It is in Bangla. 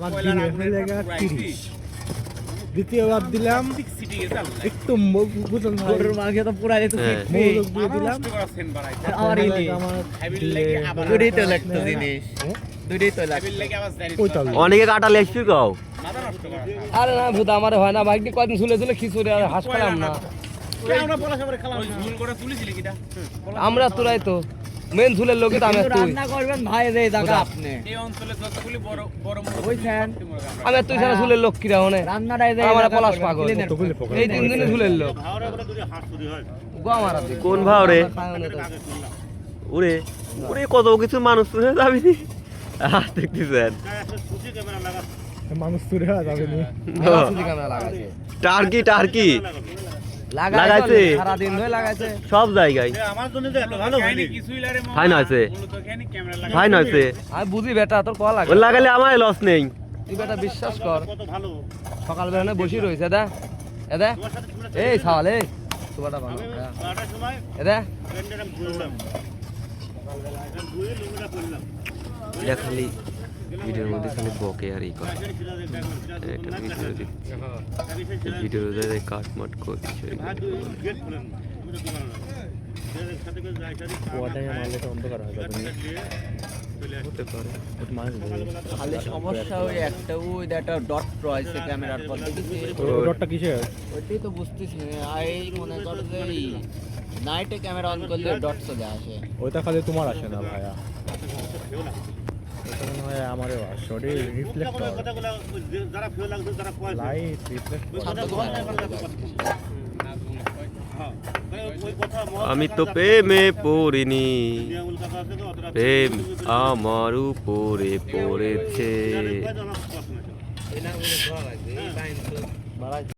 আমার জায়গা তিরিশ। দ্বিতীয়বার দিলাম। একটু ম- বুঝুন ভাই, গরুর মাংস তো পুরা যেত হ্যাঁ। মৌলক দিয়ে দিলাম। দুটোই তো লাগতো জিনিস? দুটোই তো লাগতো। অনেকে কাটা লেখছি আরে না ভূত আমার হয় না। বাইকটি কদিন ঝুলে ঝুলে খিচুড়ে আর হাস পেলাম না। আমরা তোরাই তো। মেন ঝুলের লোকে তো আমি তুই রান্না করবেন ভাই রে জায়গা। আপনি বুঝছেন আমি তুই ছাড়া ঝুলের লোক কিরা হনে? রান্নাটা এই আমার পলাশ পাগল। এই তিন দিনে ঝুলের লোক। গো আমার হাতে। কোন ভাও রে? খাওয়ানো তো। ওরে ওরে কত কিছু মানুষ তুলে যাবি আহ দেখতেছেন। মানুষ যাবে নি। আমার ক্যামেরা টার্কি টার্কি। লাগাইছে? সারাদিন ধরে লাগাইছে। সব জায়গায়। ফাইন আছে ফাইন আছে আমি বুঝি বেটা তোর কল লাগে? লাগালে আমার লস নেই। তুই বেটা বিশ্বাস কর। সকাল বেলা বসে রয়েছে দা এদা। এই সাওয়াল এই। তোমারটা ভালো। এদা। খালি ভিডিওর মধ্যে খালি বকে আর এই করে এটা ভিডিও ভিডিওতে কাট মাট করছে হয়ে সমস্যা ওই একটা ওই একটা ডট রয়েছে ক্যামেরার পর ডটটা কিসে ওইটাই তো বুঝতেছি না। আর মনে কর যে নাইটে ক্যামেরা অন করলে ডট চলে আসে। ওইটা খালি তোমার আসে না ভাইয়া। হয় লাইট আমি তো প্রেমে পড়িনি। প্রেম আমার উপরে পড়েছে।